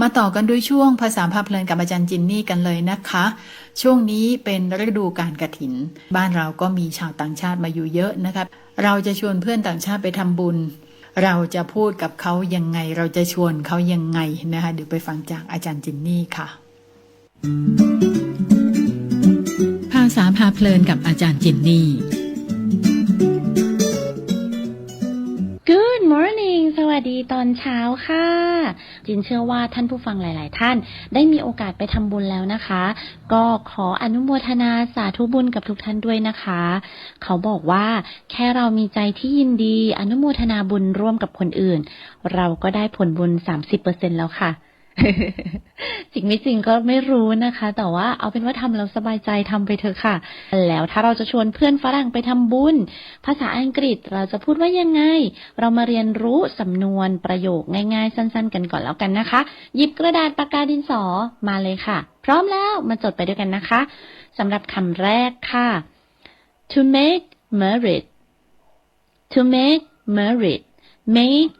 มาต่อกันด้วยช่วงภาษาพาเพลินกับอาจารย์จินนี่กันเลยนะคะ ช่วงนี้เป็นฤดูการกระถิน บ้านเราก็มีชาวต่างชาติมาอยู่เยอะนะคะเราจะชวนเพื่อนต่างชาติไปทำบุญ เราจะพูดกับเขายังไง เราจะชวนเขายังไงนะคะเดี๋ยวไปฟังจากอาจารย์จินนี่ค่ะ ภาษาพาเพลินกับอาจารย์จินนี่ วัสดีตอนเช้าค่ะ จินเชื่อว่าท่านผู้ฟังหลาย ๆ ท่านได้มีโอกาสไปทำบุญแล้วนะคะ ก็ขออนุโมทนาสาธุบุญกับทุกท่านด้วยนะคะ เขาบอกว่าแค่เรามีใจที่ยินดีอนุโมทนาบุญร่วมกับคนอื่น เราก็ได้ผลบุญ 30%แล้วค่ะ จริงไม่จริงก็ไม่รู้นะคะ แต่ว่าเอาเป็นว่าทำแล้วสบายใจทำไปเถอะค่ะ แล้วถ้าเราจะชวนเพื่อนฝรั่งไปทำบุญ ภาษาอังกฤษเราจะพูดว่ายังไง เรามาเรียนรู้สำนวนประโยคง่ายๆ สั้น ๆ กันก่อนแล้วกันนะคะ หยิบกระดาษปากกาดินสอมาเลยค่ะ พร้อมแล้วมาจดไปด้วยกันนะคะสำหรับคำแรกค่ะ to make merit to make merit make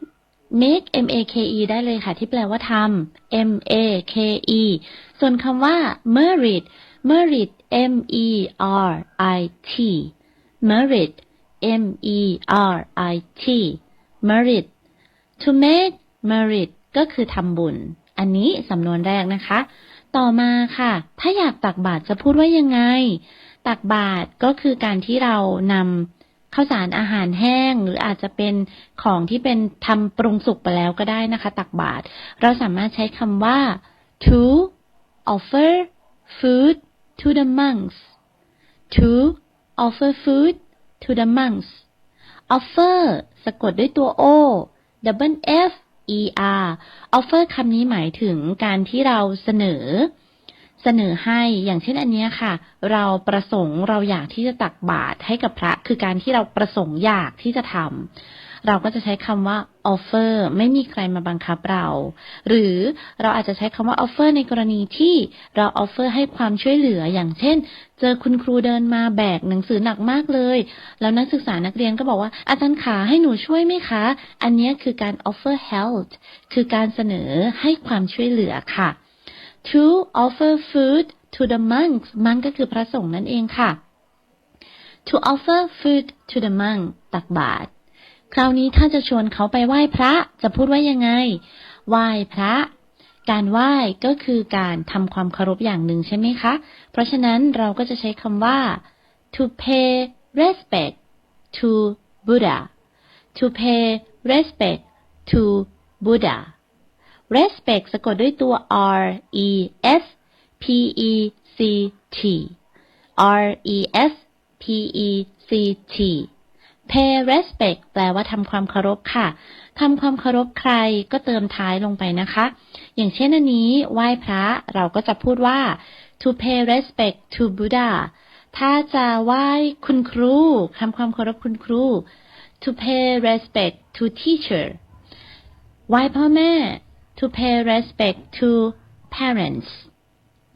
make m a k e ได้เลยค่ะ ที่แปลว่าทำ m a k e ส่วนคำว่า merit merit m e r i t merit m e r i t merit to make merit ก็คือทำบุญ อันนี้สำนวนแรกนะคะ ต่อมาค่ะ ถ้าอยากตักบาตรจะพูดว่ายังไง ตักบาตรก็คือการที่เรานำ ข้าวสารอาหารแห้งหรืออาจจะเป็นของที่เป็นทำปรุงสุกไปแล้วก็ได้นะคะ ตักบาตรเราสามารถใช้คำว่า to offer food to the monks to offer food to the monks offer สะกดด้วยตัว o double f e r offer คำนี้หมายถึงการที่เราเสนอ เสนอให้อย่างเช่นอันนี้ค่ะ เราประสงค์เราอยากที่จะตักบาตรให้กับพระ คือการที่เราประสงค์อยากที่จะทำเราก็จะใช้คำว่า offer ไม่มีใครมาบังคับเรา หรือเราอาจจะใช้คำว่า offer ในกรณีที่เรา offer ให้ความช่วยเหลืออย่างเช่น เจอคุณครูเดินมาแบกหนังสือหนักมากเลย แล้วนักศึกษานักเรียนก็บอกว่าอาจารย์ขาให้หนูช่วยไหมคะ อันนี้คือการ offer help คือการเสนอให้ความช่วยเหลือค่ะ to offer food to the monks monk ก็คือพระสงฆ์นั่นเองค่ะ to offer food to the monk ตักบาตรคราวนี้ถ้าจะชวนเขาไปไหว้พระจะพูดว่ายังไง ไหว้พระ การไหว้ก็คือการทำความเคารพอย่างหนึ่งใช่ไหมคะ เพราะฉะนั้นเราก็จะใช้คำว่า to pay respect to Buddha to pay respect to Buddha respect สะกดด้วยตัว r e s p e c t r e s p e c t pay respect แปลว่าทำความเคารพค่ะทำความเคารพใครก็เติมท้ายลงไปนะคะ อย่างเช่นอันนี้ไหว้พระเราก็จะพูดว่า to pay respect to Buddha ถ้าจะไหว้คุณครูทำความเคารพคุณครู to pay respect to teacher ไหว้พ่อแม่ to pay respect to parents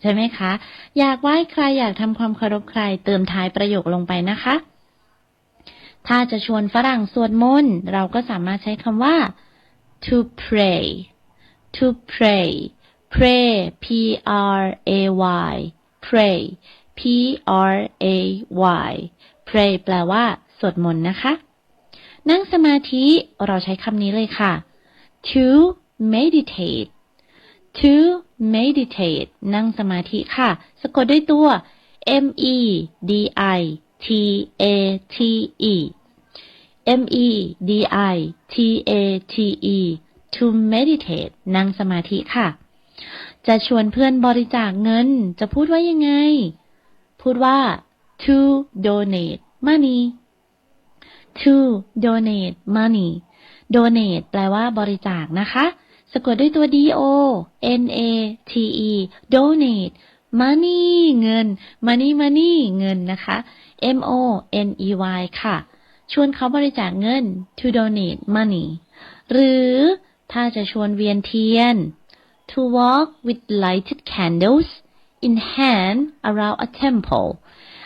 ใช่ไหมคะ อยากไหว้ใครอยากทำความเคารพใคร เติมท้ายประโยคลงไปนะคะ ถ้าจะชวนฝรั่งสวดมนต์เราก็สามารถใช้คำว่า to pray to pray pray p r a y pray p r a y pray แปลว่าสวดมนต์นะคะ นั่งสมาธิเราใช้คำนี้เลยค่ะ to meditate to meditate นั่งสมาธิค่ะ สะกดด้วยตัว m e d i t a t e m e d i t a t e to meditate นั่งสมาธิค่ะ จะชวนเพื่อนบริจาคเงิน จะพูดว่ายังไง พูดว่า to donate money to donate money donate แปลว่าบริจาคนะคะ สะกดด้วยตัว d o n a t e donate money เงิน money money เงินนะคะ m o n e y ค่ะ ชวนเขาบริจาคเงิน to donate money หรือถ้าจะชวนเวียนเทียน to walk with lighted candles in hand around a temple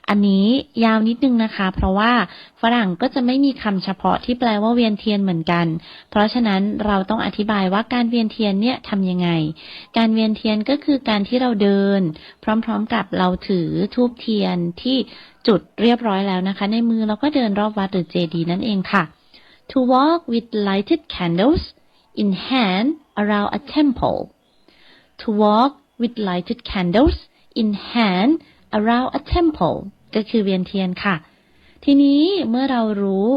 อันนี้ยาวนิดนึงนะคะ เพราะว่าฝรั่งก็จะไม่มีคำเฉพาะที่แปลว่าเวียนเทียนเหมือนกัน เพราะฉะนั้นเราต้องอธิบายว่าการเวียนเทียนเนี่ยทำยังไง การเวียนเทียนก็คือการที่เราเดิน พร้อมๆกับเราถือทูบเทียนที่จุดเรียบร้อยแล้วนะคะ ในมือเราก็เดินรอบวัดหรือเจดีย์นั่นเองค่ะ to walk with lighted candles in hand around a temple to walk with lighted candles in hand around a temple ก็คือเวียนเทียนค่ะ ทีนี้เมื่อเรารู้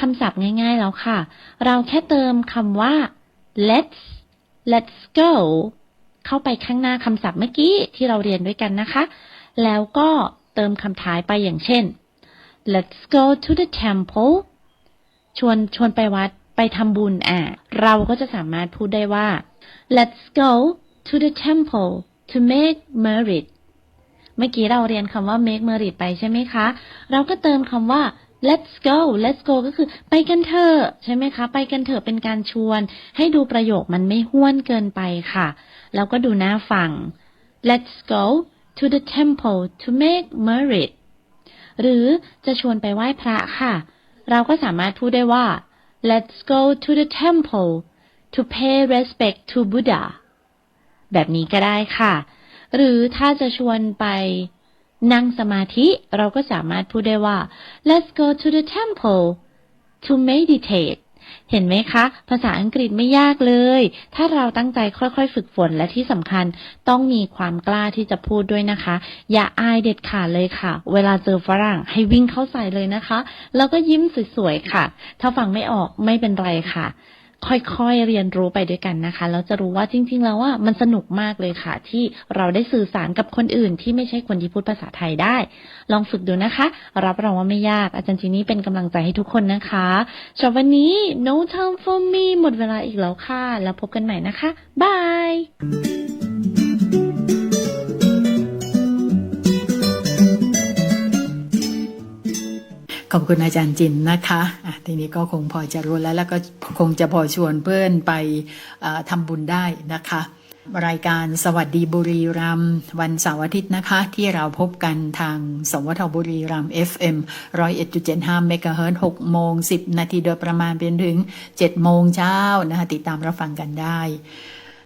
คำศัพท์ง่ายๆแล้วค่ะ เราแค่เติมคำว่า let's let's go เข้าไปข้างหน้าคำศัพท์เมื่อกี้ที่เราเรียนด้วยกันนะคะ แล้วก็เติมคำท้ายไปอย่างเช่น let's go to the temple ชวนชวนไปวัดไปทำบุญอะ เราก็จะสามารถพูดได้ว่า let's go to the temple to make merit เมื่อกี้เราเรียนคำว่า make merit ไปใช่ไหมคะ เราก็เติมคำว่า let's go let's go ก็คือไปกันเถอะใช่ไหมคะ ไปกันเถอะเป็นการชวน ให้ดูประโยคมันไม่ห้วนเกินไปค่ะ แล้วก็ดูหน้าฟัง let's go to the temple to make merit หรือจะชวนไปไหว้พระค่ะ เราก็สามารถพูดได้ว่า let's go to the temple to pay respect to Buddha แบบนี้ก็ได้ค่ะ หรือถ้าจะชวนไปนั่งสมาธิเราก็สามารถพูดได้ว่า let's go to the temple to meditate เห็นไหมคะ ภาษาอังกฤษไม่ยากเลย ถ้าเราตั้งใจค่อยๆ ฝึกฝนและที่สำคัญต้องมีความกล้าที่จะพูดด้วยนะคะ อย่าอายเด็ดขาดเลยค่ะ เวลาเจอฝรั่งให้วิ่งเข้าใส่เลยนะคะ แล้วก็ยิ้มสวยๆค่ะ ถ้าฟังไม่ออกไม่เป็นไรค่ะ ค่อยๆเรียนรู้ไปด้วยกันนะคะแล้วจะรู้ว่าจริง ๆ แล้วว่ามันสนุกมากเลยค่ะ ที่เราได้สื่อสารกับคนอื่น ที่ไม่ใช่คนที่พูดภาษาไทยได้ ลองฝึกดูนะคะ รับรองว่าไม่ยากอาจารย์จีนี่เป็นกำลังใจให้ทุกคนนะคะสำหรับวันนี้ no time for me หมดเวลาอีกแล้วค่ะ แล้วพบกันใหม่นะคะบาย ขอบคุณอาจารย์จินนะคะะทีนี้ก็คงพอจะรู้แล้ว แล้วก็คงจะพอชวนเพื่อนไปทำบุญได้นะคะ รายการสวัสดีบุรีรัมย์วันเสาร์อาทิตย์นะคะ ที่เราพบกันทางสวทบุรีรัมย์ FM 101.75เมกะเฮิร์ตซ์6โมง 10 นาทีโดยประมาณเป็นถึง 7 โมงเช้านะคะติดตามรับฟังกันได้